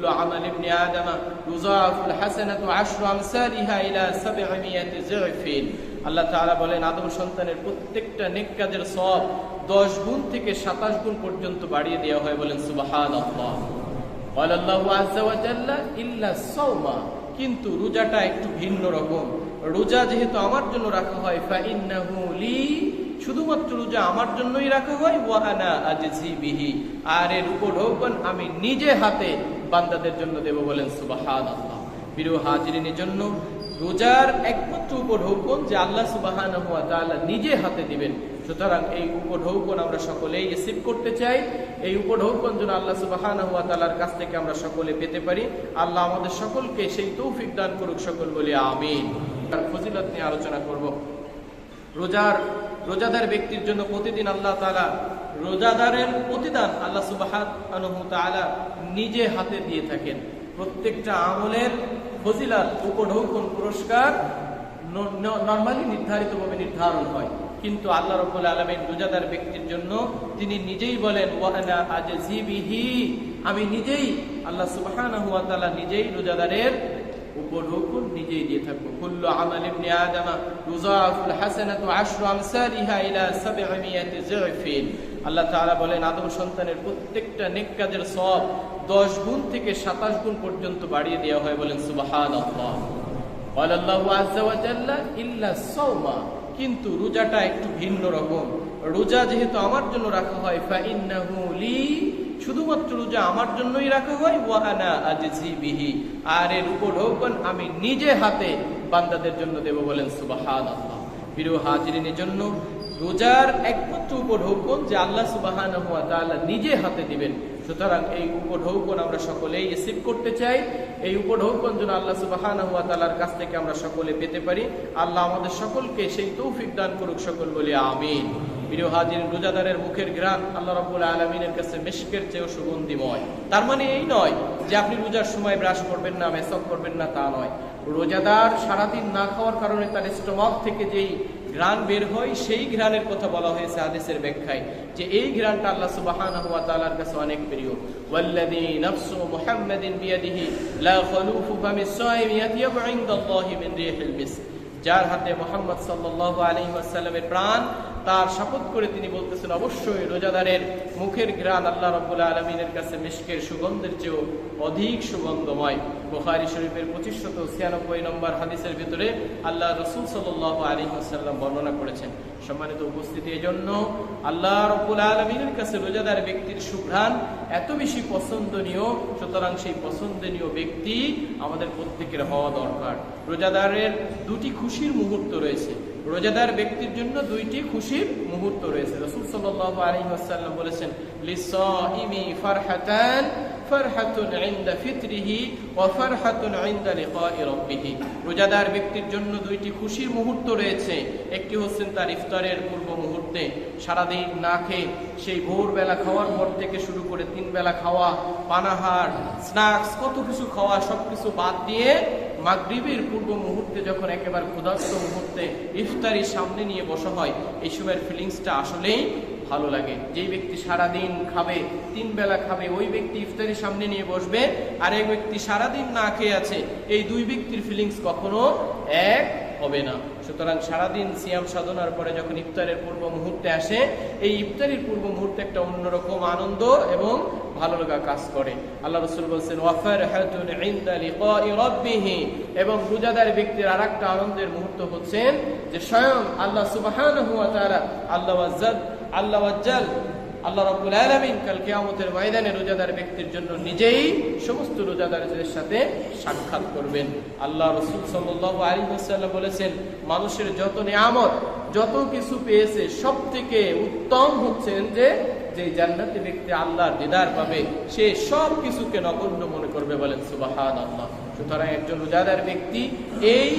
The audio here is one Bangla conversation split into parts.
كل عمل ابن آدم يضاعف الحسنة عشر أمثالها إلى سبعمائة ضعف আল্লাহ তাআলা বলেন আদম সন্তানের প্রত্যেকটা নেক কাজের সব দশ গুণ থেকে সাতাশ গুণ পর্যন্ত বাড়িয়ে দেওয়া হয় বলেন সুবাহান আল্লাহ قال الله عز وجل إلا الصوم কিন্তু রোজাটা একটু ভিন্ন রকম রোজা যেহেতু আমার জন্য রাখা হয় ফাইন্নাহু লি শুধুমাত্র রোজা আমার জন্যই রাখা হয় ওয়াহানা আজজি বিহি আর এর উপঢৌকন আমি নিজে হাতে বান্দাদের জন্য দেব বলেন সুবাহান আল্লাহ প্রিয় হাজিরিনের জন্য রোজার একমাত্র উপঢৌকন যে আল্লাহ সুবাহান নিজে হাতে দিবেন। সুতরাং এই উপঢৌকন আমরা সকলেই রিসিভ করতে চাই। এই উপঢৌকন যেন আল্লাহ সুবাহান হুয়া তালার কাছ থেকে আমরা সকলে পেতে পারি। আল্লাহ আমাদের সকলকে সেই তৌফিক দান করুক সকল বলে আমিন। ফজিলত নিয়ে আলোচনা করব। রোজার, রোজাদার ব্যক্তির জন্য প্রতিদিন আল্লাহ তালা রোজাদারের প্রতিদান আল্লাহ সুবাহাত তালা নিজে হাতে দিয়ে থাকেন। প্রত্যেকটা আমলের ফজিলাত, উপঢৌকন পুরস্কার নর্মালি নির্ধারিতভাবে নির্ধারণ হয়। কিন্তু আল্লাহ রব্বুল আলমেন রোজাদার ব্যক্তির জন্য তিনি নিজেই বলেন, ওয়ানা আজিবিহি আমি নিজেই আল্লাহ সুবাহান নিজেই রোজাদারের উপঢৌকন নিজেই দিয়ে থাকবো কুল্লু আমাল ইবনে আদমা ইউযাফুল হাসানাতু আশরু আমসালিহা ইলা সাবঈমিয়াতি যিফিন আল্লাহ তাআলা বলেন আদম সন্তানের প্রত্যেকটা নেক কাজের সব 10 গুণ থেকে 27 গুণ পর্যন্ত বাড়িয়ে দেওয়া হয় বলেন সুবহানাল্লাহ قال الله عز وجل إلا الصوم কিন্তু রোজাটা একটু ভিন্ন রকম রোজা যেহেতু আমার জন্য রাখা হয় ফাইন্নাহু লি শুধুমাত্র রোজা আমার জন্যই রাখা হয়, ওয়াহানা আজজি বিহি। আর এর উপঢৌকন আমি নিজে হাতে বান্দাদের জন্য দেব বলেন সুবাহান আল্লাহ প্রিয় হাজিরিনের জন্য রোজার একমাত্র উপঢৌকন যে আল্লাহ সুবাহান হুয়া তাআলা নিজে হাতে দিবেন। সুতরাং এই উপঢৌকন আমরা সকলেই রিসিভ করতে চাই। এই উপঢৌকন যেন আল্লাহ সুবাহান হুয়া তালার কাছ থেকে আমরা সকলে পেতে পারি। আল্লাহ আমাদের সকলকে সেই তৌফিক দান করুক সকল বলে, আমিন। প্রিয় রোজাদারের মুখের গ্রান আল্লাহ আলমিনের কাছে মেশকের চেয়েও সুগন্ধিময়। তার মানে এই নয় যে আপনি রোজার সময় ব্রাশ করবেন না, মেসক করবেন না, তা নয়। রোজাদার সারাদিন না খাওয়ার কারণে তার স্টমাক থেকে যেই ঘ্রাণ বের হয়, সেই ঘ্রাণের কথা বলা হয়েছে আদেশের ব্যাখ্যায় যে এই ঘ্রাণটা আল্লাহ সুবহানাহু ওয়া তাআলার কাছে অনেক প্রিয়। ওয়াল্লাযী নাফসু মুহাম্মাদিন বিয়াদিহি লা খালুফু ফামি সাইমি ইয়াতিয়াবু ইনদাল্লাহি মিন রিহিল মিস্ক। যার হাতে মোহাম্মদ সাল্লাল্লাহু আলাইহি ওয়াসাল্লামের প্রাণ তার শপথ করে তিনি বলতেছেন, অবশ্যই রোজাদারের মুখের ঘ্রাণ আল্লাহ রব্বুল আলমিনের কাছে মিশকের সুগন্ধের চেয়েও অধিক সুগন্ধময়। বোখারি শরীফের পঁচিশশত ছিয়ানব্বই নম্বর হাদিসের ভিতরে আল্লাহ রসুল সাল্লাহ আলী আসাল্লাম বর্ণনা করেছেন। সম্মানিত উপস্থিতি এজন্য আল্লাহ রব্বুল আলমিনের কাছে রোজাদার ব্যক্তির সুঘ্রাণ এত বেশি পছন্দনীয়, সুতরাং সেই পছন্দনীয় ব্যক্তি আমাদের প্রত্যেকের হওয়া দরকার। রোজাদারের দুটি খুশির মুহূর্ত রয়েছে। রোজাদার ব্যক্তির জন্য দুইটি খুশির মুহূর্ত রয়েছে। রসুল সাল্লাহ আলী আসাল্লাম বলেছেন লিসাইমি ফারহাতান রোজাদার ব্যক্তির জন্য দুইটি খুশির মুহূর্ত রয়েছে। একটি হচ্ছেন তার ইফতারের পূর্ব মুহূর্তে। সারাদিন না খেয়ে সেই ভোরবেলা খাওয়ার পর থেকে শুরু করে তিন বেলা খাওয়া, পানাহার স্ন্যাক্স কত কিছু খাওয়া সব কিছু বাদ দিয়ে মাগরিবের পূর্ব মুহূর্তে যখন একেবারে ক্ষুধার্ত মুহূর্তে ইফতারি সামনে নিয়ে বসা হয়, এই সময়ের ফিলিংসটা আসলেই ভালো লাগে। যেই ব্যক্তি সারা দিন খাবে, তিন বেলা খাবে, ওই ব্যক্তি ইফতারি সামনে নিয়ে বসবে আর এক ব্যক্তি সারা দিন না খেয়ে আছে, এই দুই ব্যক্তির ফিলিংস কখনো এক হবে না। সুতরাং সারাদিন সিয়াম সাধনার পরে যখন ইফতারের পূর্ব মুহূর্তে আসে, এই ইফতারির পূর্ব মুহূর্তে একটা অন্যরকম আনন্দ এবং ভালো লাগা কাজ করে। আল্লাহ রসুল বলছেন এবং রোজাদার ব্যক্তির আর একটা আনন্দের মুহূর্ত হচ্ছেন যে স্বয়ং আল্লাহ সুবাহান হুয়া তারা আল্লাহ আল্লাহ আল্লাহ রব্বুল আলমিন কাল কেয়ামতের ময়দানে রোজাদার ব্যক্তির জন্য নিজেই সমস্ত রোজাদারদের সাথে সাক্ষাৎ করবেন। আল্লাহ রসুল সাল্লাহ বলেছেন, মানুষের যত নিয়ামত, যত কিছু পেয়েছে সব থেকে উত্তম হচ্ছেন যে যে জান্নাতি ব্যক্তি আল্লাহর দিদার পাবে, সে সব কিছুকে নগণ্য মনে করবে বলেন সুবাহান আল্লাহ সুতরাং একজন রোজাদার ব্যক্তি এই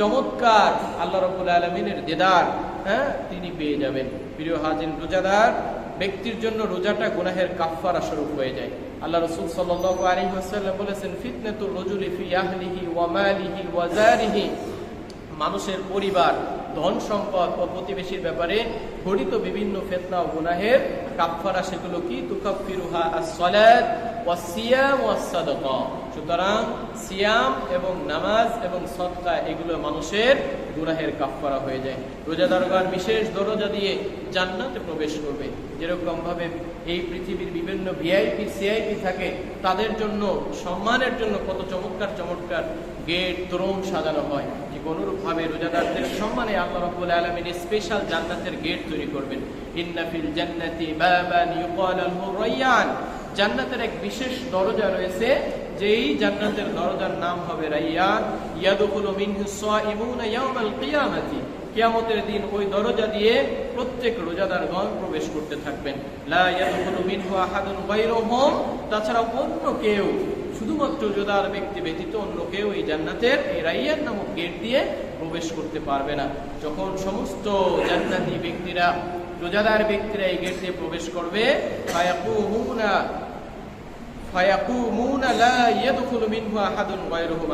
চমৎকার আল্লাহ রবুল আলমিনের দিদার হ্যাঁ তিনি পেয়ে যাবেন। প্রিয় হাজির রোজাদার ব্যক্তির জন্য রোজাটা গুনাহের কাফারা স্বরূপ হয়ে যায়। আল্লাহ রসুল সাল্লাল্লাহু আলাইহি ওয়াসাল্লাম বলেছেন, ফিতনাতুর রজুলি ফি আহলিহি ওয়া মালিহি ওয়া জারিহি। মানুষের পরিবার, ধন সম্পদ ও প্রতিবেশীর ব্যাপারে ঘটিত বিভিন্ন ফেতনা ও গুনাহের কাফফারা, সেগুলো কি? তুকাফিরুহা as-সালাত ওয়াস-সিয়াম ওয়াস-সাদাকা। সুতরাং সিয়াম এবং নামাজ এবং সদকা এগুলো মানুষের গুনাহের কাফফারা হয়ে যায়। রোজাদারগণ বিশেষ দরজা দিয়ে জান্নাতে প্রবেশ করবে। যেরকম ভাবে এই পৃথিবীর বিভিন্ন ভিআইপি সিআইপি থাকে, তাদের জন্য, সম্মানের জন্য কত চমৎকার চমৎকার গেট তোরণ সাজানো হয়। ঠিক অনুরূপভাবে রোজাদারদের সম্মানে আল্লাহ রাব্বুল আলামিন স্পেশাল জান্নাতের গেট তৈরি করবেন। ইন্না ফিল জান্নাতি বাবান ইউকাল জান্নাতের এক বিশেষ দরজা রয়েছে যেই জান্নাতের দরজার নাম হবে রাইয়ান ইয়াদখুলু মিনহু সাইমুনা ইয়াওমাল কিয়ামাতি। কিয়ামতের দিন ওই দরজা দিয়ে প্রত্যেক রোজাদারগণ প্রবেশ করতে থাকবেন। লা ইয়াদখুলু মিনহু আহাদুন তাছাড়া অন্য কেউ, শুধুমাত্র রোজাদার ব্যক্তি ব্যতীত অন্য কেউ এই জান্নাতের, এই রাইয়ান নামক গেট দিয়ে প্রবেশ করতে পারবে না। যখন সমস্ত জান্নাতি ব্যক্তিরা, রোজাদার ব্যক্তিরা এই গেট দিয়ে প্রবেশ করবে, ফায়াকুমুনা ফায়াকুমুনা লা ইয়াদখুলু মিনহু আহাদুন গায়রুহুম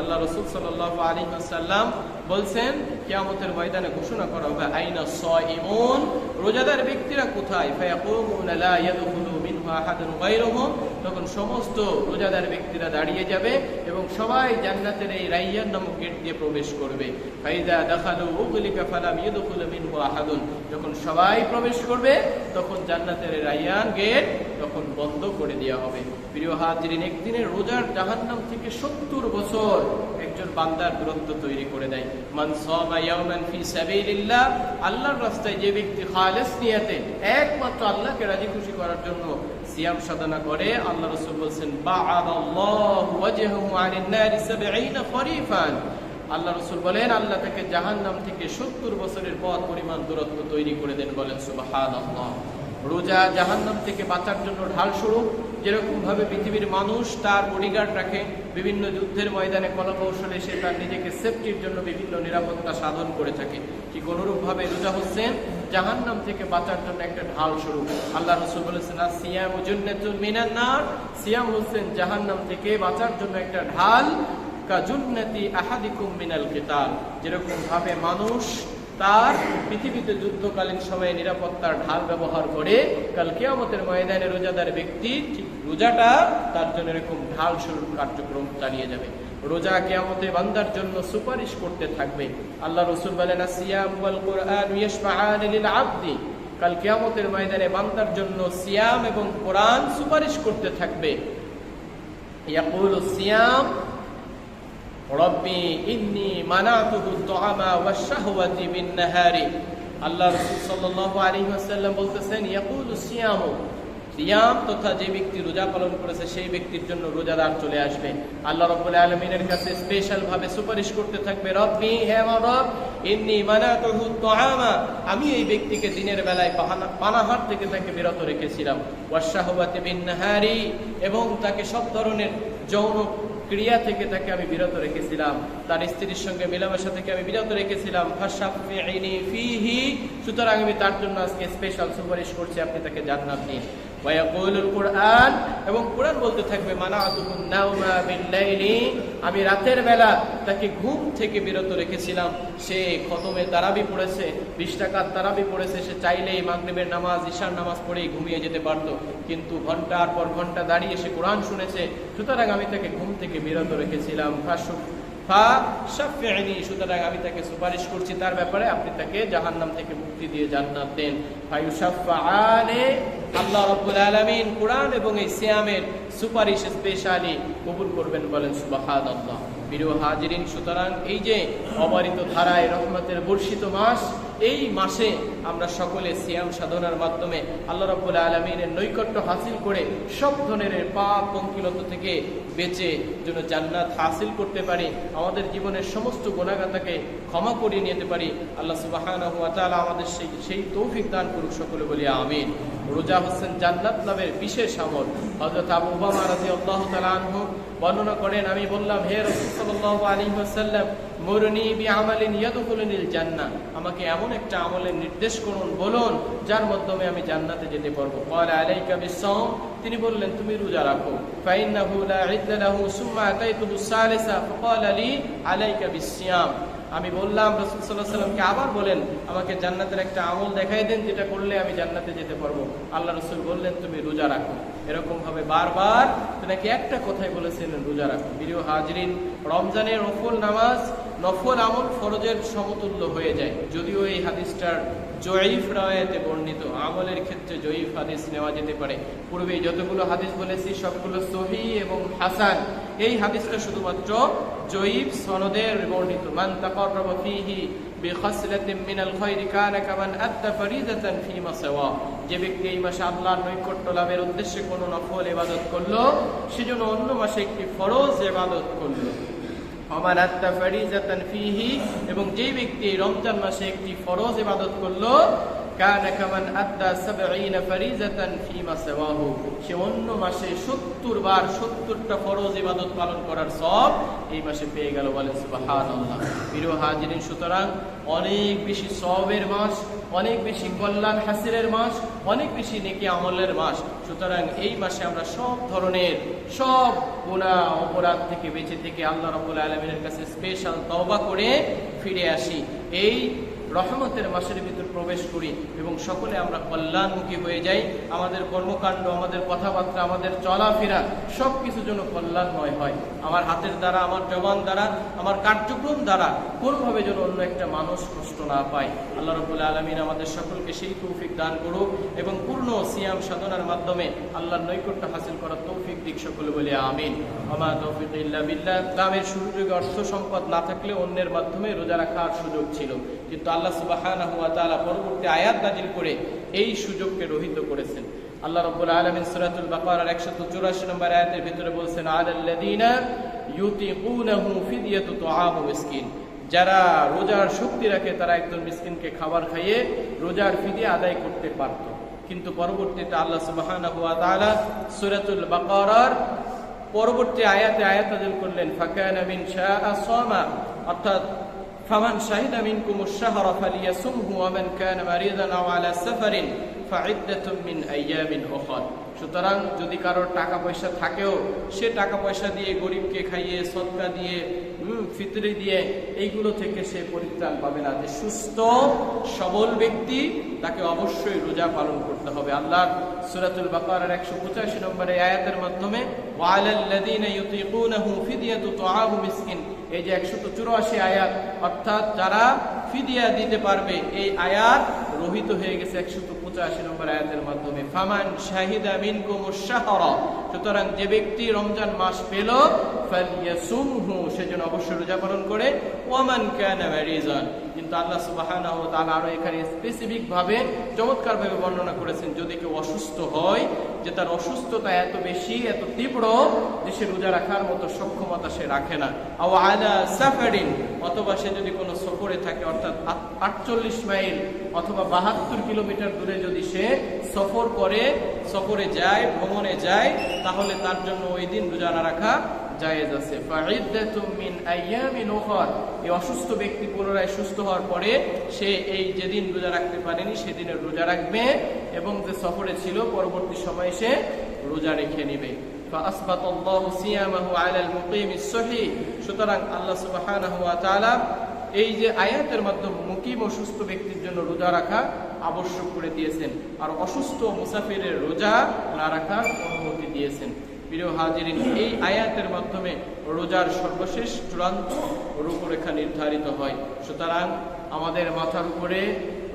আল্লাহ রাসূল সাল্লাল্লাহু আলাইহি ওয়াসাল্লাম বলছেন, কিয়ামতের ময়দানে ঘোষণা করা হবে, আইনা সাইমুন রোজাদার ব্যক্তিরা কোথায়? তখন সমস্ত রোজাদার ব্যক্তিরা দাঁড়িয়ে যাবে এবং সবাই জান্নাতের এই রাইয়ান নামক গেট দিয়ে প্রবেশ করবে। ফাইদা দাখালু উগলিকা ফালাম ইয়াদখুলু মিনহু আহাদুন। যখন সবাই প্রবেশ করবে, তখন জান্নাতের রাইয়ান গেট তখন বন্ধ করে দেওয়া হবে। প্রিয় হাজিরিন, একদিনের রোজার জাহান্নাম থেকে সত্তর বছর একজন বান্দার দূরত্ব তৈরি করে দেয়। আল্লাহর রাস্তায় যে ব্যক্তি খালেস নিয়াতে, একমাত্র আল্লাহকে রাজি খুশি করার জন্য সিয়াম সাধনা করে। আল্লাহ রাসূল বলেন বা'আদাল্লাহু ওয়াজহাহু আনিন নারি 70 খরিফান। আল্লাহ বলেন, আল্লাহ তাকে জাহান্নাম থেকে সত্তর বছরের পথ পরিমাণ দূরত্ব তৈরি করে দেন বলেন, সুবহানাল্লাহ। রোজা জাহান্নাম থেকে বাঁচার জন্য ঢাল স্বরূপ। যেরকম ভাবে পৃথিবীর মানুষ তার বডিগার্ড রাখে, বিভিন্ন যুদ্ধের ময়দানে কলকৌশলে সে তার নিজেকে সেফটির জন্য বিভিন্ন নিরাপত্তা সাধন করে থাকে। ঠিক অনুরূপ ভাবে রোজা হচ্ছেন জাহান্নাম থেকে বাঁচার জন্য একটা ঢাল স্বরূপ। আল্লাহ রসুল বলেছেন সিয়াম উজুন্নাতুল মিনান্নার সিয়াম হোসেন জাহান্নাম থেকে বাঁচার জন্য একটা ঢাল কাজুন্নতি আহাদিকুম মিনাল কিতাল। যেরকম ভাবে মানুষ তার পৃথিবীতে যুদ্ধকালীন সময়ে নিরাপত্তার ঢাল ব্যবহার করে কাল কিয়ামতের ময়দানে রোজাদার ব্যক্তি রোজাটা তার জন্য এরকম ঢাল স্বরূপ কার্যক্রম চালিয়ে যাবে। রোজা কিয়ামতে বান্দার জন্য সুপারিশ করতে থাকবে। আল্লাহ রসুল বলেন আবদি। কাল কিয়ামতের ময়দানে বান্দার জন্য সিয়াম এবং কোরআন সুপারিশ করতে থাকবে। সিয়াম রব্বি ইন্নি মানাতুহু তুআমা ওয়াশ-শাহওয়াতি বিন-নাহারি। আল্লাহ রাসূল সাল্লাল্লাহু আলাইহি ওয়াসাল্লাম বলতেছেন, ইয়াকুলু সিয়ামু। সিয়াম তথা যে ব্যক্তি রোজা পালন করেছে, সেই ব্যক্তির জন্য রোজাদার চলে আসবে। আল্লাহ রাব্বুল আলামিনের কাছে স্পেশাল ভাবে সুপারিশ করতে থাকবে, রব্বি, হে আমার রব, ইন্নি মানাতুহু তুআমা। আমি এই ব্যক্তিকে দিনের বেলায় পানাহার থেকে তাকে বিরত রেখেছিলাম। ওয়াশ-শাহওয়াতি বিন-নাহারি এবং তাকে সব ধরনের যৌন ক্রিয়া থেকে তাকে আমি বিরত রেখেছিলাম। তার স্ত্রীর সঙ্গে মেলামেশা থেকে আমি বিরত রেখেছিলাম। সুতরাং আমি তার জন্য আজকে স্পেশাল সুপারিশ করছি, আপনি তাকে জান্নাত দিন। কুরআন এবং কোরআন বলতে থাকবে আমি রাতের বেলা তাকে ঘুম থেকে বিরত রেখেছিলাম। সে খতমে তারাবি পড়েছে, বিশ টাকার তারাবি পড়েছে, সে চাইলেই মাগরিবের নামাজ, ঈশার নামাজ পড়েই ঘুমিয়ে যেতে পারত। কিন্তু ঘণ্টার পর ঘণ্টা দাঁড়িয়ে সে কোরআন শুনেছে। সুতরাং আমি তাকে ঘুম থেকে বিরত রেখেছিলাম। ফাশু সুতরাং আমি তাকে সুপারিশ করছি তার ব্যাপারে। আপনি তাকে থেকে মুক্তি দিয়ে জান্নাত দেন। আল্লাহ কোরআন এবং এই সিয়ামের সুপারিশ স্পেশালি কবুল করবেন বলেন হাজিরিন, সুতরাং এই যে অবারিত ধারায় রহমতের বর্ষিত মাস, এই মাসে আমরা সকলে সিয়াম সাধনার মাধ্যমে আল্লাহ রাব্বুল আলমিনের নৈকট্য হাসিল করে সব ধরনের পাপ, পঙ্কিলত থেকে বেঁচে যেন জান্নাত হাসিল করতে পারি, আমাদের জীবনের সমস্ত গুণাগাতাকে ক্ষমা করিয়ে নিতে পারি। আল্লাহ ওয়া আমাদের সেই সেই তৌফিক দান করুক সকলে বলি আমিন। রোজা হোসেন জান্নাত লাভের বিশেষ আমল। হযরত আবু উবামা রাদিয়াল্লাহু তাআলা আনহু বর্ণনা করেন, আমি বললাম, হে রাসূল সাল্লাল্লাহু আলাইহি ওয়াসাল্লাম, মুরনি বিআমালিন ইয়াদখুলুনিল জান্নাহ আমাকে এমন একটা আমলের নির্দেশ করুন, বলুন, যার মাধ্যমে আমি জান্নাতে যেতে পারব। ক্বালা আলাইকা বিসসাওম তিনি বললেন, তুমি রোজা রাখো। আমি বললাম, রসুল সাল্লাহ সাল্লামকে আবার বলেন, আমাকে জান্নাতের একটা আমল দেখাই দেন, যেটা করলে আমি জান্নাতে যেতে পারব। আল্লাহ রসুল বললেন, তুমি রোজা রাখো। এরকম ভাবে বারবার নাকি একটা কথাই বলেছিলেন, রোজা রাখো। প্রিয় হাজরিন, রমজানের নফল নামাজ, নফল আমল ফরজের সমতুল্য হয়ে যায়। যদিও এই হাদিসটার জয়ীফ রায়তে বর্ণিত আমলের ক্ষেত্রে জয়ীফ হাদিস নেওয়া যেতে পারে। পূর্বে যতগুলো হাদিস বলেছি, সবগুলো সহি এবং হাসান। এই হাদিসটা শুধুমাত্র জয়ীফ সনদের বর্ণিত। মান তাকাররাবা ফীহি বিখাসলাতিন মিনাল খায়রি কানা কামান আদ্দা ফরিদাতান ফীমা সাওয়া। যে ব্যক্তি এই মাসে আল্লাহর নৈকট্য লাভের উদ্দেশ্যে কোনো নফল ইবাদত করল সেজন্য অন্য মাসে একটি ফরজ ইবাদত করল। অমান আত্মা ফারিজাতান ফিহি, এবং যে ব্যক্তি রমজান মাসে একটি ফরজ ইবাদত করল, কানা কামান আদ্দা সাবঈনা ফারিজাতান ফিমা সাওয়াহু। সে অন্য মাসে 70 বার 70টা ফরজ ইবাদত পালন করার সব এই মাসে পেয়ে গেল বলেন সুবহানাল্লাহ। প্রিয় হাজিরিন, সুতরাং অনেক বেশি সওয়াবের মাস অনেক বেশি কল্যাণ হাসিলের মাস, অনেক বেশি নেকি আমলের মাস। সুতরাং এই মাসে আমরা সব ধরনের, সব গুণা অপরাধ থেকে বেঁচে থেকে আল্লাহ রবুল আলমিনের কাছে স্পেশাল তওবা করে ফিরে আসি। এই রহমতের মাসের প্রবেশ করি এবং সকলে আমরা কল্যাণমুখী হয়ে যাই। আমাদের কর্মকাণ্ড, আমাদের কথাবার্তা, আমাদের চলাফেরা সব কিছু যেন কল্যাণময় হয়। আমার হাতের দ্বারা, আমার জবান দ্বারা, আমার কার্যক্রম দ্বারা কোনোভাবে যেন অন্য একটা মানুষ কষ্ট না পায়। আল্লাহ রবুল্লা আলমিন আমাদের সকলকে সেই তৌফিক দান করুক এবং পূর্ণ সিয়াম সাধনার মাধ্যমে আল্লাহর নৈকট্য হাসিল করার তৌফিক দিক সকলে বলে আমিন। আমার তৌফিক ইল্লা গ্রামের সুযোগে অর্থ সম্পদ না থাকলে অন্যের মাধ্যমে রোজা রাখার সুযোগ ছিল। কিন্তু আল্লাহ তাআলা পরবর্তী আয়াত নাজিল করে এই সুযোগকে রহিত করেছেন। আল্লাহ রাব্বুল আলামিন সূরাতুল বাকারার 184 নম্বর আয়াতের ভিতরে বলছেন, আলাল্লাযীনা ইউতিকুনাহু ফিদিয়াতু তুআমু মিসকিন। যারা রোজার শক্তি রাখে, তারা একজন মিসকিনকে খাবার খাইয়ে রোজার ফিদিয়া আদায় করতে পারত। কিন্তু পরবর্তীতে আল্লাহ সুবহানাহু ওয়া তাআলা সূরাতুল বাকারার পরবর্তী আয়াতে আয়াত নাযিল করলেন, ফাকানা মিন শাআ সামা। অর্থাৎ فمن شهد منكم الشهر فليصمه ومن كان مريضا او على সফর فعدة من ايام اخر সুতরাং যদি কারোর টাকা পয়সা থাকেও সে টাকা পয়সা দিয়ে গরিবকে খাইয়ে সদকা দিয়ে হুম, ফিতরি দিয়ে এইগুলো থেকে সে পরিত্রাণ পাবে না। যে সুস্থ, সবল ব্যক্তি, তাকে অবশ্যই রোজা পালন করতে হবে। আল্লাহ সুরাতুল বাকারার একশো পঁচাশি নম্বরে আয়াতের মাধ্যমে এই যে একশত চুরাশি আয়াত, অর্থাৎ যারা ফিদিয়া দিতে পারবে, এই আয়াত রহিত হয়ে গেছে একশত পঁচাশি নম্বর আয়াতের মাধ্যমে, ফামান শাহিদা মিন শাহরা সুতরাং যে ব্যক্তি রমজান মাস পেল, ফালিয়াসুমহু সেজন্য অবশ্যই রোজা পালন করে ওয়ামান কানা মারিজান কিন্তু আল্লাহ ওয়া আরও এখানে স্পেসিফিক ভাবে চমৎকার ভাবে বর্ণনা করেছেন, যদি কেউ অসুস্থ হয়, যে তার অসুস্থতা এত বেশি, এত তীব্র, যে সে রোজা রাখার মতো সক্ষমতা সে রাখে না। সাফারিন, অথবা সে যদি কোনো সফরে থাকে, অর্থাৎ আটচল্লিশ মাইল অথবা বাহাত্তর কিলোমিটার দূরে যদি সে সফর করে, সফরে যায়, ভ্রমণে যায়, তাহলে তার জন্য ওই দিন রোজা না রাখা জায়েজ আছে ফাইদ্দাতুম মিন আইয়ামিন উখর এই অসুস্থ ব্যক্তি পুনরায় সুস্থ হওয়ার পরে সে এই যেদিন রোজা রাখতে পারেনি সেদিনের রোজা রাখবে এবং যে সফরে ছিল পরবর্তী সময়ে সে রোজা রেখে নেবে فأثبت الله صيامه على المقيم الصحيح সুতরাং আল্লাহ সুবহানাহু ওয়া তাআলা এই যে আয়াতের মাধ্যমে মুকিম অসুস্থ ব্যক্তির জন্য রোজা রাখা আবশ্যক করে দিয়েছেন আর অসুস্থ মুসাফিরের রোজা না রাখার অনুমতি দিয়েছেন প্রিয় হাজিরিন, এই আয়াতের মাধ্যমে রোজার সর্বশেষ চূড়ান্ত রূপরেখা নির্ধারিত হয়। সুতরাং আমাদের মাথার উপরে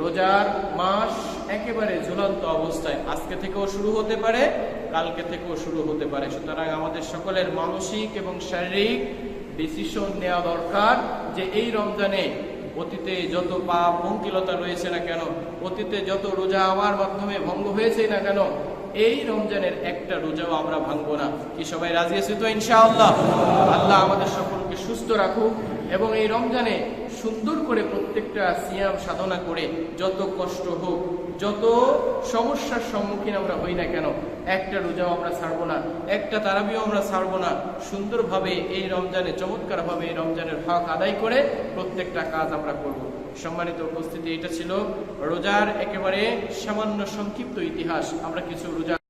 রোজার মাস একেবারে ঝুলন্ত অবস্থায় আজকে থেকেও শুরু হতে পারে, কালকে থেকেও শুরু হতে পারে। সুতরাং আমাদের সকলের মানসিক এবং শারীরিক ডিসিশন নেওয়া দরকার যে এই রমজানে অতীতে যত পাপ পঙ্কিলতা রয়েছে না কেন, অতীতে যত রোজা আমার মাধ্যমে ভঙ্গ হয়েছে না কেন এই রমজানের একটা রোজাও আমরা ভাঙবো না। কি সবাই রাজি আছে তো? ইনশাআল্লাহ। আল্লাহ আমাদের সকলকে সুস্থ রাখুক এবং এই রমজানে সুন্দর করে প্রত্যেকটা সিয়াম সাধনা করে যত কষ্ট হোক, যত সমস্যার সম্মুখীন আমরা হই না কেন, একটা রোজাও আমরা ছাড়বো না, একটা তারাবিও আমরা ছাড়বো না। সুন্দরভাবে এই রমজানে, চমৎকারভাবে এই রমজানের হক আদায় করে প্রত্যেকটা কাজ আমরা করব। সম্মানিত উপস্থিতি এটা ছিল রোজার একেবারে সামান্য সংক্ষিপ্ত ইতিহাস। আমরা কিছু রোজা